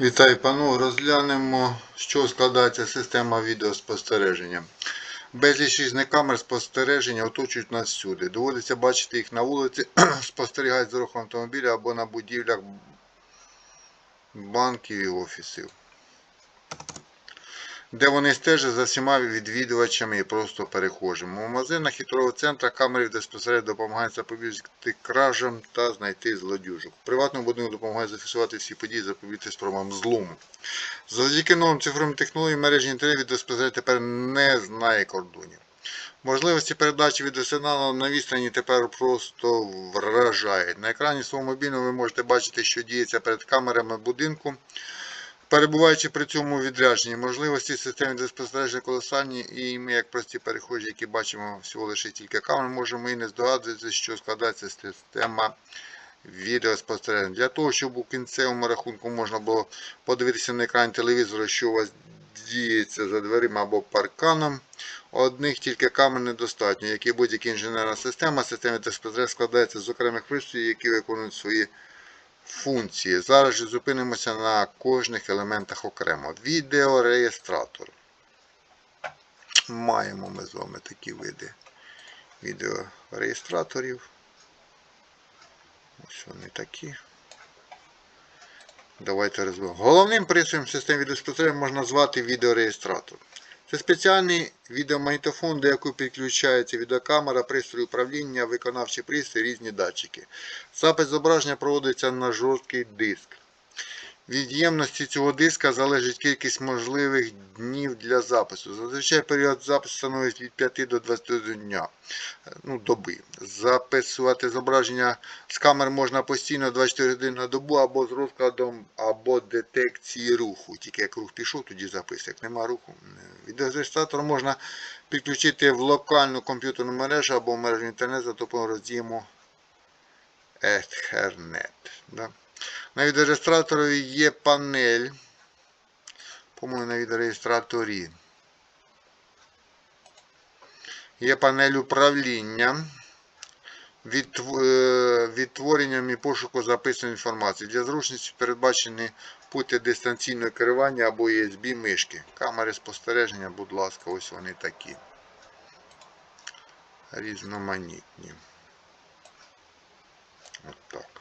Вітаю, пану. Розглянемо, що складається система відеоспостереження. Безліч різних камер спостереження оточують нас всюди. Доводиться бачити їх на вулиці, спостерігають з рухом автомобіля або на будівлях банків і офісів. Де вони стежать за всіма відвідувачами і просто перехожими. У магазинах і торгових центрах камери безпосередньо допомагають запобігти кражам та знайти злодюжок. Приватному будинку допомагають зафіксувати всі події, запобігти спробам злому. Завдяки новим цифровим технологіям мережі інтернет відеоспостереження тепер не знає кордонів. Можливості передачі відеосигналу на відстані тепер просто вражають. На екрані свого мобільного ви можете бачити, що діється перед камерами будинку. Перебуваючи при цьому відрядженні, можливості системи відеоспостереження колосальні, і ми, як прості перехожі, які бачимо всього лише кілька камер, можемо і не здогадуватися, що складається система відеоспостереження. Для того, щоб у кінцевому рахунку можна було подивитися на екрані телевізора, що у вас діється за дверима або парканом, одних тільки камер недостатньо, як і будь-яка інженерна система, система відеоспостереження складається з окремих пристроїв, які виконують свої функції. Зараз же зупинимося на кожних елементах окремо. Відеореєстратор. Маємо ми з вами такі види відеореєстраторів. Ось вони такі. Давайте розберемо. Головним пристроєм системи відеоспостереження можна назвати відеореєстратор. Це спеціальний відеомагнітофон, до якого підключається відеокамера, пристрій управління, виконавчі пристрій, різні датчики. Запис зображення проводиться на жорсткий диск. Від ємності цього диска залежить кількість можливих днів для запису. Зазвичай період запису становить від 5 до 21 дня, ну, доби. Записувати зображення з камер можна постійно 24 години на добу або з розкладом, або детекції руху. Тільки як рух пішов, тоді запис. Як нема руху. не. Можна підключити в локальну комп'ютерну мережу або в мережу інтернет за допомогою розділу Ethernet. Да? На відеореєстраторі є панель. По-моєму, на відеореєстраторі. Є панель управління е, відтворенням і пошуку записаної інформації. Для зручності передбачені пути дистанційного керування або USB мишки. Камери спостереження, будь ласка, ось вони такі. Різноманітні. От так.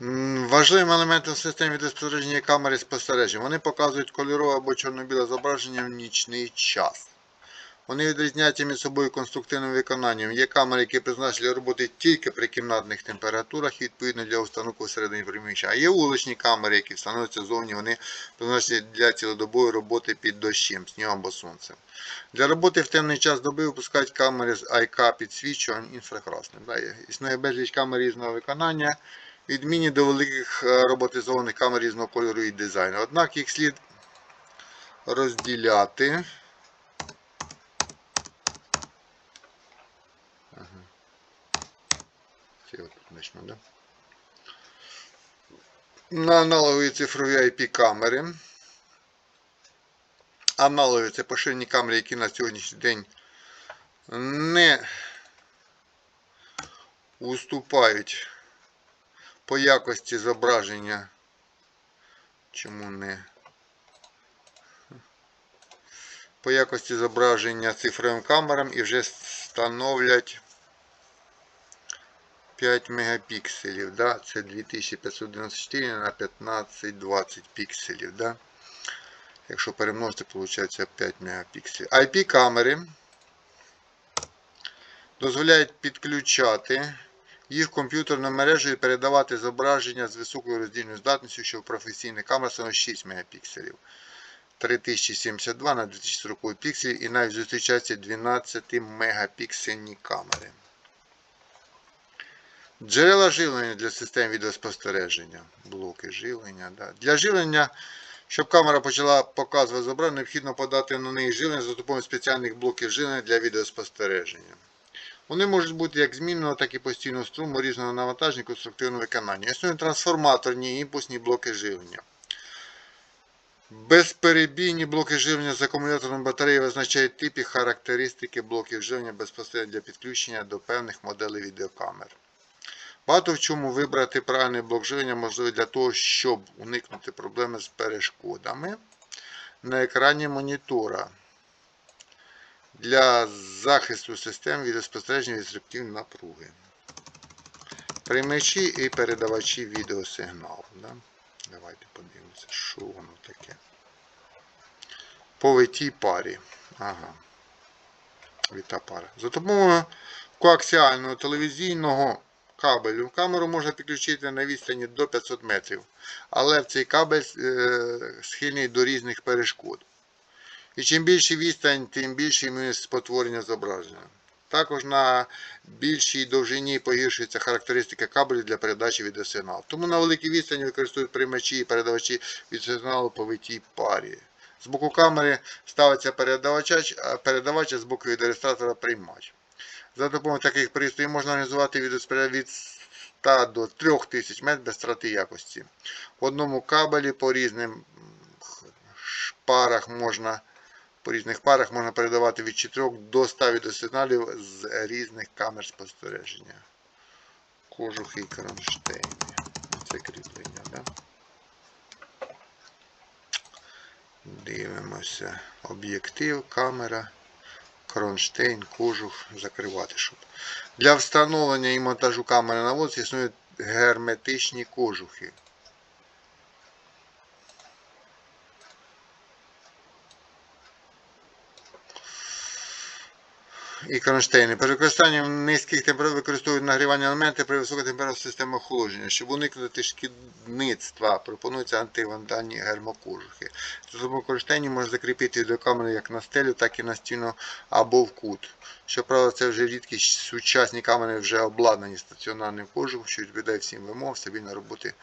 Важливим елементом системи відеоспостереження є камери спостереження. Вони показують кольорове або чорно-біле зображення в нічний час. Вони відрізняються між собою конструктивним виконанням. Є камери, які призначені для роботи тільки при кімнатних температурах відповідно для установки всередині приміщення. А є вуличні камери, які встановлюються зовні, вони призначені для цілодобової роботи під дощем, снігом або сонцем. Для роботи в темний час доби випускають камери з АйК підсвічувань інфракрасним. Існує безліч камер різного виконання відмінні до великих е, роботизованих камер різного кольору і дизайну. Однак їх слід розділяти. На аналогові цифрові IP камери. Аналогові це поширені камери, які на сьогоднішній день не уступають по якості зображення. Чому не? По якості зображення цифровим камерам і вже становлять 5 мегапікселів. Да? Це 2594 на 1520 пікселів. Да? Якщо перемножити, виходить 5 мегапікселів. IP-камери дозволяють підключати їх комп'ютерну мережу і передавати зображення з високою роздільною здатністю, що в професійних камерах становить 6 мегапікселів. 3072 на 2040 пікселів і навіть зустрічаються 12 мегапіксельні камери. Джерела живлення для систем відеоспостереження. Блоки живлення. Да. Для живлення, щоб камера почала показувати зображення, необхідно подати на неї живлення за допомогою спеціальних блоків живлення для відеоспостереження. Вони можуть бути як змінного, так і постійного струму різного навантаження конструктивного виконання. Існують трансформаторні імпульсні блоки живлення. Безперебійні блоки живлення з акумуляторною батареєю визначають тип і характеристики блоків живлення безпосередньо для підключення до певних моделей відеокамер. Багато в чому вибрати правильний блок живлення можливо для того, щоб уникнути проблеми з перешкодами на екрані монітора для захисту систем від спостереження від стрибків напруги. Приймачі і передавачі відеосигналу. Да? Давайте подивимося, що воно таке. По витій парі. Ага. Віта пара. За допомогою коаксіального телевізійного кабелю камеру можна підключити на відстані до 500 метрів. Але цей кабель е, схильний до різних перешкод. І чим більше відстань, тим більше ймовірність спотворення зображення. Також на більшій довжині погіршується характеристика кабелю для передачі відеосигналу. Тому на великій відстані використовують приймачі і передавачі відеосигналу по витій парі. З боку камери ставиться передавач, а з боку відеореєстратора приймач. За допомогою таких пристроїв можна організувати відеосприйняття від 100 до 3000 Мет без втрати якості. В одному кабелі по різним м, ш- парах можна по різних парах можна передавати від 4 до 100 відеосигналів з різних камер спостереження. Кожухи і кронштейни. Це кріплення, да? Дивимося. Об'єктив, камера, кронштейн, кожух закривати, щоб. Для встановлення і монтажу камери на воз існують герметичні кожухи. І кронштейни. При використанні низьких температур використовують нагрівання елементи при високих температурах системи охолодження. Щоб уникнути шкідництва, пропонуються антивандальні гермокожухи. За допомогою кронштейнів можна закріпити відеокамеру як на стелю, так і на стіну або в кут. Щоправда, це вже рідкість. Сучасні камери вже обладнані стаціонарним кожухом, що відповідає всім вимогам стабільної роботи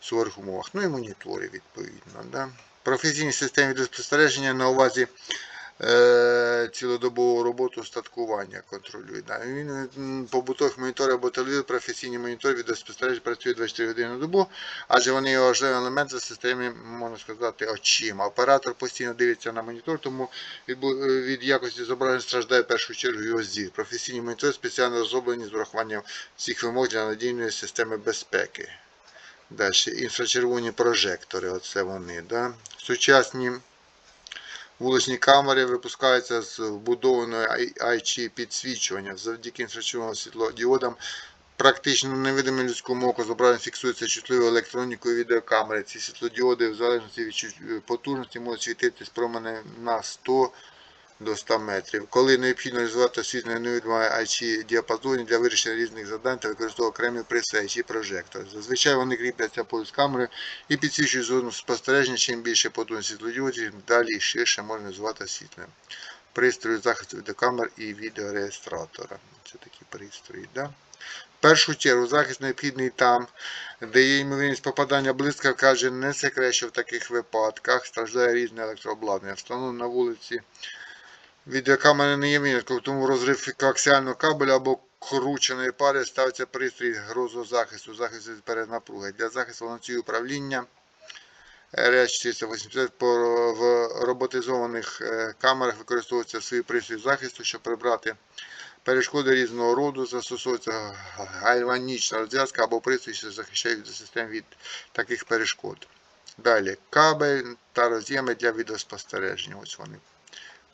в суворих умовах. Ну і монітори відповідно. Да? Професійні системи відеоспостереження на увазі цілодобову роботу устаткування контролює. Да. Він побутових моніторів або телевізор, професійні монітори відеоспостереження працює 24 години на добу, адже вони є важливий елемент в системі, можна сказати, очима. Оператор постійно дивиться на монітор, тому від, е, від якості зображення страждає в першу чергу його зір. Професійні монітори спеціально розроблені з урахуванням всіх вимог для надійної системи безпеки. Далі інфрачервоні прожектори, оце вони. Да? Сучасні Вуличні камери випускаються з вбудованою IC підсвічування. Завдяки інфрачервоним світлодіодам практично невидимим людському оку зображення фіксується чутливою електронікою відеокамери. Ці світлодіоди в залежності від потужності можуть світитись променем на 100 до 100 метрів. Коли необхідно реалізувати освітлення невидимої IC діапазоні для вирішення різних завдань та використовувати окремі пристрої IC прожектори. Зазвичай вони кріпляться поруч камерою і підсвічують зону спостереження. Чим більше потужність світлодіодів, тим далі і ширше можна реалізувати освітлення. Пристрої захисту відеокамер і відеореєстратора. Це такі пристрої. Да? В першу чергу захист необхідний там, де є ймовірність попадання блискавки, каже не секрет, що в таких випадках страждає різне електрообладнання. Встановлено на вулиці відеокамери не є винятком, тому розрив коаксіального кабеля або крученої пари ставиться пристрій грозозахисту, захист від перенапруги. Для захисту ланцюгів управління RS-480 в роботизованих е, камерах використовується свій пристрій захисту, щоб прибрати перешкоди різного роду, застосовується гальванічна розв'язка або пристрій, що захищає від систем від таких перешкод. Далі кабель та роз'єми для відеоспостереження. Ось вони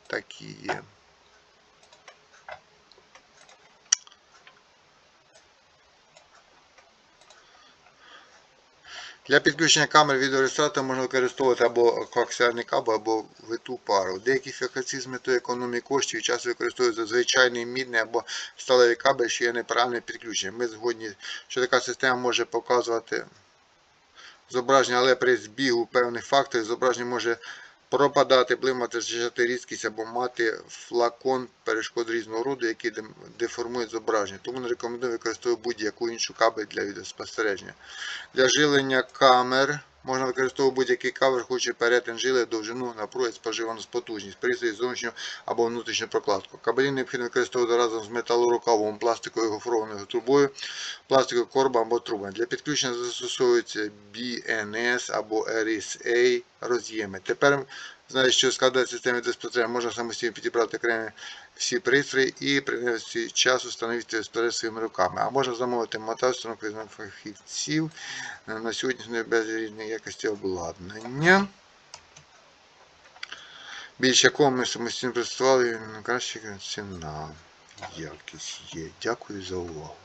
такі. Для підключення камер відеореєстратора можна використовувати або коаксіальний кабель, або виту пару. Деякі фахівці з метою економії коштів часто використовують звичайний мідний або сталевий кабель, що є неправильне підключення. Ми згодні, що така система може показувати зображення, але при збігу певних факторів зображення може пропадати, блимати, зжати різкість або мати флакон перешкод різного роду, який деформує зображення. Тому не рекомендую використовувати будь-яку іншу кабель для відеоспостереження. Для жилення камер можна використовувати будь-який кавер, хоч і перетин жили, довжину, напруги, споживану потужність, пристрій зовнішню або внутрішню прокладку. Кабелі необхідно використовувати разом з металорукавом, пластиковою гофрованою трубою, пластиковою корбом або трубами. Для підключення застосовується BNS або RSA роз'єми. Тепер Знає, що складає системи безпосередньо, можна самостійно підібрати окремі всі пристрої і при часу встановити сперед своїми руками. А можна замовити монтаж встановлених фахівців на сьогодні без різної якості обладнання. Більш якого ми самостійно працювали, краще ціна. Якість є. Дякую за увагу.